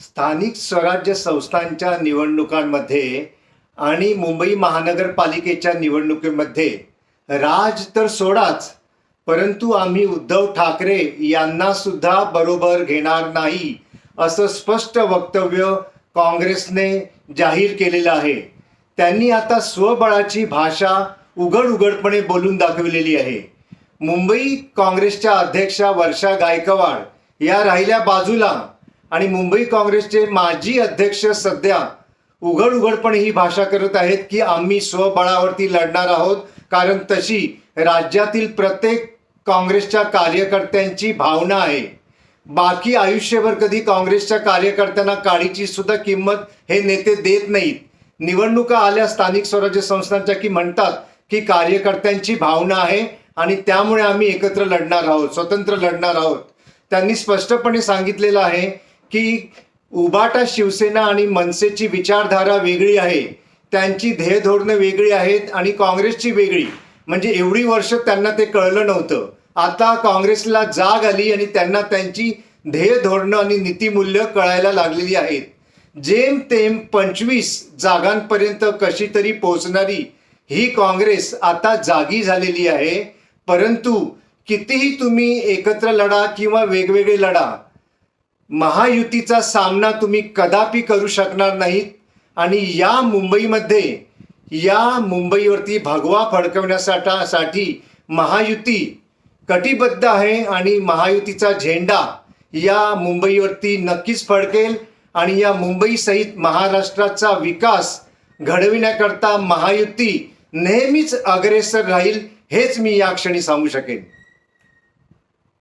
स्थानिक स्वराज्य संस्थांच्या निवडणुकांमध्ये आणि मुंबई महानगरपालिकेच्या निवडणुकीमध्ये राज तर सोडाच परंतु आम्ही उद्धव ठाकरे यांना सुद्धा बरोबर घेणार नाही असं स्पष्ट वक्तव्य काँग्रेसने जाहीर केलेलं आहे. त्यांनी आता स्वबळाची भाषा उघड उघडपणे बोलून दाखविलेली आहे. मुंबई काँग्रेसच्या अध्यक्षा वर्षा गायकवाड या राहिल्या बाजूला. आणि मुंबई काँग्रेसचे माजी अध्यक्ष सध्या उघड उघडपणे ही भाषा करत आहेत की आम्ही स्वबळावरती लढणार आहोत कारण तशी राज्यातील प्रत्येक काँग्रेसच्या कार्यकर्त्यांची भावना आहे. बाकी आयुष्यभर कधी काँग्रेसच्या कार्यकर्त्यांना काळीची सुद्धा किंमत हे नेते देत नाहीत. निवडणुका आल्या स्थानिक स्वराज्य संस्थांच्या की म्हणतात की कार्यकर्त्यांची भावना आहे आणि त्यामुळे आम्ही एकत्र लढणार आहोत स्वतंत्र लढणार आहोत. त्यांनी स्पष्टपणे सांगितलेलं आहे की उबाटा शिवसेना आणि मनसेची विचारधारा वेगळी आहे त्यांची ध्येय धोरणं वेगळी आहेत आणि काँग्रेसची वेगळी. म्हणजे एवढी वर्ष त्यांना ते कळलं नव्हतं. आता काँग्रेसला जाग आली आणि त्यांना त्यांची ध्येय धोरणं आणि नीतिमूल्य कळायला लागलेली आहेत. जेम तेम पंचवीस जागांपर्यंत कशी तरी पोहोचणारी ही काँग्रेस आता जागी झालेली आहे. परंतु कितीही तुम्ही एकत्र लढा किंवा वेगवेगळे लढा महायुतीचा सामना तुम्ही कदापि करू शकणार नाहीत. आणि या मुंबईमध्ये या मुंबईवरती भगवा फडकवण्यासाठी साठी महायुती कटिबद्ध आहे आणि महायुतीचा झेंडा या मुंबईवरती नक्कीच फडकेल आणि या मुंबईसहित महाराष्ट्राचा विकास घडविण्याकरता महायुती नेहमीच अग्रेसर राहील हेच मी या क्षणी सांगू शकेन.